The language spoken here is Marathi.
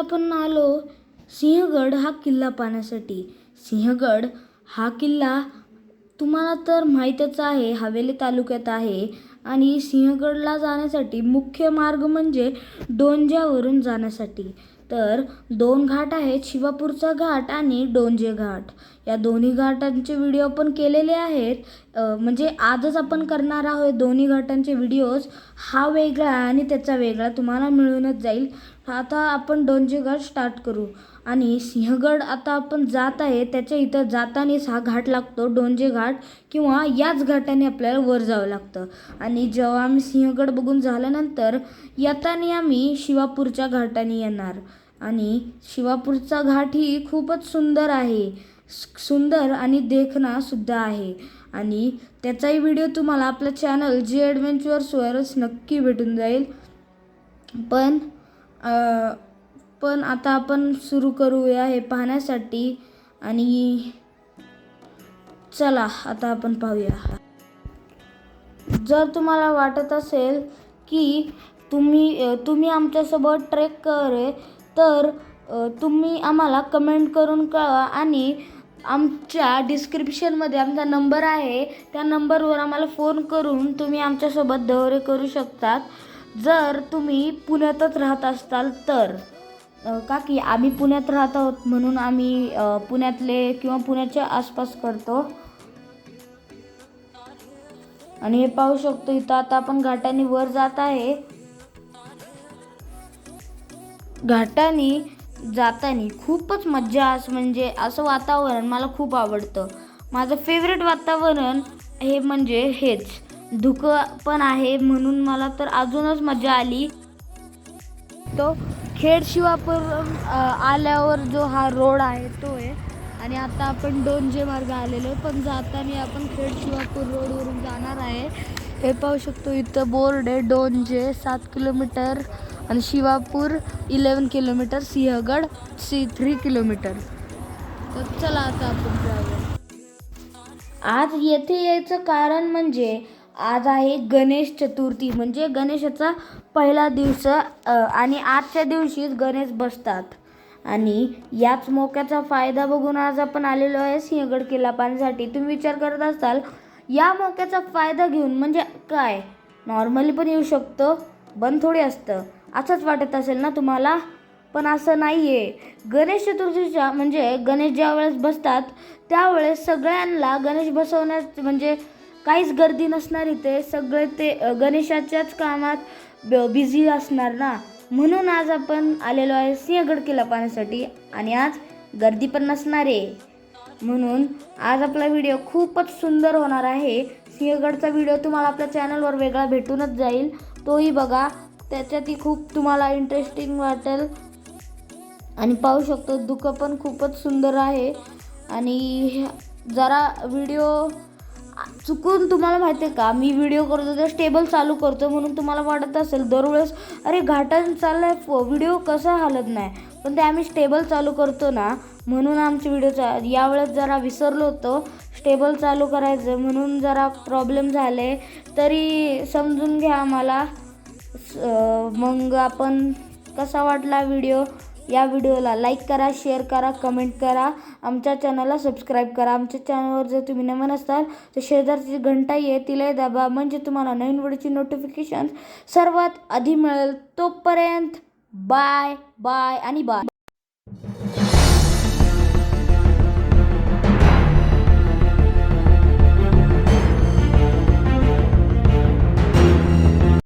आपण आलो सिंहगड हा किल्ला पाहण्यासाठी. सिंहगड हा किल्ला तुम्हाला तर माहीतच आहे हवेली तालुक्यात आहे आणि सिंहगडला जाण्यासाठी मुख्य मार्ग म्हणजे डोंज्यावरून जाण्यासाठी. तर दोन घाट आहेत शिवापूरचा घाट आणि डोंजे घाट. या दोन्ही घाटांचे व्हिडिओ पण केलेले आहेत. म्हणजे आजच आपण करणार आहोत दोन्ही घाटांचे व्हिडिओज हा वेगळा आणि त्याचा वेगळा तुम्हाला मिळूनच जाईल. आता आपण डोंजे घाट स्टार्ट करू. आणि सिंहगड आता आपण जात आहे त्याच्या इथं जातानाच हा घाट लागतो डोंजे घाट किंवा याच घाटाने आपल्याला वर जावं लागतं. आणि जेव्हा आम्ही सिंहगड बघून झाल्यानंतर येताना आम्ही शिवापूरच्या घाटाने येणार. आणि शिवापूरचा घाट ही खूपच सुंदर आहे. सुंदर आणि देखणासुद्धा आहे. आणि त्याचाही व्हिडिओ तुम्हाला आपलं चॅनल जे ॲडव्हेंचर्सवरच नक्की भेटून जाईल. पण पण आता आपण सुरू करूया हे पाहण्यासाठी आणि चला आता आपण पाहूया. जर तुम्हाला वाटत असेल की तुम्ही तुम्ही आमच्यासोबत ट्रेक करे तर तुम्ही आम्हाला कमेंट करून कळवा आणि आमच्या डिस्क्रिप्शनमध्ये आमचा नंबर आहे त्या नंबरवर आम्हाला फोन करून तुम्ही आमच्यासोबत दौरे करू शकतात. जर तुम्ही पुण्यातच राहत असताल तर का की आम्ही पुण्यात राहत आहोत म्हणून आम्ही पुण्यातले किंवा पुण्याच्या आसपास करतो. आणि हे पाहू शकतो इथं आता आपण घाटाने वर जात आहे. घाटाने जाताना खूपच मज्जा अस म्हणजे असं वातावरण मला खूप आवडतं. माझं फेवरेट वातावरण हे म्हणजे हेच. धुकं पण आहे म्हणून मला तर अजूनच मजा आली. तो खेड शिवापूर आल्यावर जो हा रोड आहे तो आहे. आणि आता आपण दोनजे मार्ग आलेलो आहे पण जाताना आपण खेड शिवापूर रोडवरून जाणार आहे. हे पाहू शकतो इथं बोर्ड आहे दोनजे सात किलोमीटर आणि शिवापूर इलेवन किलोमीटर सिंहगड सी थ्री किलोमीटर. तर चला आता आपण जाऊया. आज येथे यायचं कारण म्हणजे आज आहे गणेश चतुर्थी म्हणजे गणेशाचा पहिला दिवस आणि आजच्या दिवशीच गणेश बसतात. आणि याच मोक्याचा फायदा बघून आज आपण आलेलो आहे सिंहगड किल्ला पाहण्यासाठी तुम्ही विचार करत असाल या मोक्याचा फायदा घेऊन म्हणजे काय? नॉर्मली पण येऊ शकतो बंद थोडी असतं. असंच वाटत असेल ना तुम्हाला? पण असं नाही आहे गणेश चतुर्थीच्या म्हणजे गणेश ज्या वेळेस बसतात त्यावेळेस सगळ्यांना गणेश बसवण्यात म्हणजे काहीच गर्दी नसणार इथे सगळे ते गणेशाच्याच कामात बिझी असणार ना. म्हणून आज आपण आलेलो आहे सिंहगड किल्ला पाहण्यासाठी आणि आज गर्दी पण नसणार. आहे म्हणून आज आपला व्हिडिओ खूपच सुंदर होणार आहे. सिंहगडचा व्हिडिओ तुम्हाला आपल्या चॅनलवर वेगळा भेटूनच जाईल. तोही बघा. त्याच्यातही खूप तुम्हाला इंटरेस्टिंग वाटेल. आणि पाहू शकतो दुःख पण खूपच सुंदर आहे. आणि जरा व्हिडिओ चुकून तुम्हाला माहिती आहे का? मी व्हिडिओ करतो तर स्टेबल चालू करतो म्हणून तुम्हाला वाटत असेल दरवेळेस अरे घाटात चाललाय व्हिडिओ कसा हालत नाही? पण ते आम्ही स्टेबल चालू करतो ना म्हणून आमचे व्हिडिओचा यावेळेस जरा विसरलो होतो. स्टेबल चालू करायचं म्हणून जरा प्रॉब्लेम झाले. तरी समजून घ्या आम्हाला. मग आपण कसा वाटला व्हिडिओ या व्हिडिओला लाईक करा शेअर करा कमेंट करा. आमच्या चॅनलला सबस्क्राईब करा. आमच्या चॅनलवर जर तुम्ही नवीन असाल तर शेजारची घंटा आहे तिलाही दाबा. म्हणजे तुम्हाला नवीन व्हिडिओची नोटिफिकेशन सर्वात आधी मिळेल. तोपर्यंत बाय बाय आणि बाय